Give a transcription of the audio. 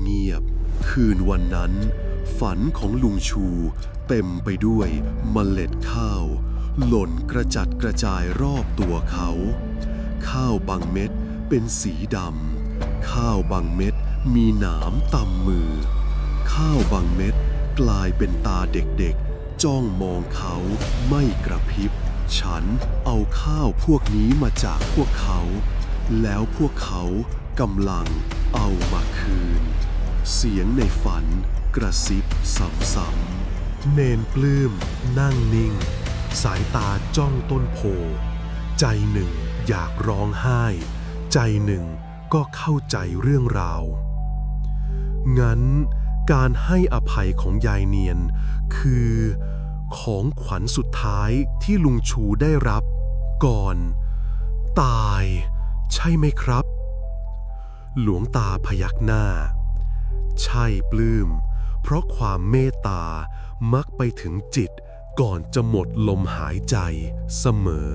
เงียบๆ คืนวันนั้น ฝันของลุงชูเต็มไปด้วยเมล็ดข้าว หล่นกระจัดกระจายรอบตัวเขา ข้าวบางเม็ดเป็นสีดำ ข้าวบางเม็ดมีหนามตำมือ ข้าวบางเม็ดกลายเป็นตาเด็กๆ จ้องมองเขาไม่กระพริบ ฉันเอาข้าวพวกนี้มาจากพวกเขา แล้วพวกเขากำลังเอามาคืน เสียงในฝันกระซิบซ้ำๆเนนปลื้ม นั่งนิ่ง สายตาจ้องต้นโพ ใจหนึ่งอยากร้องไห้ ใจหนึ่งก็เข้าใจเรื่องราว งั้นการให้อภัยของยายเนียน คือ ของขวัญสุดท้ายที่ลุงชูได้รับ ก่อน ตาย ใช่ไหมครับ หลวงตาพยักหน้า ใช่ปลื้ม เพราะความเมตตามักไปถึงจิตก่อนจะหมดลมหายใจเสมอ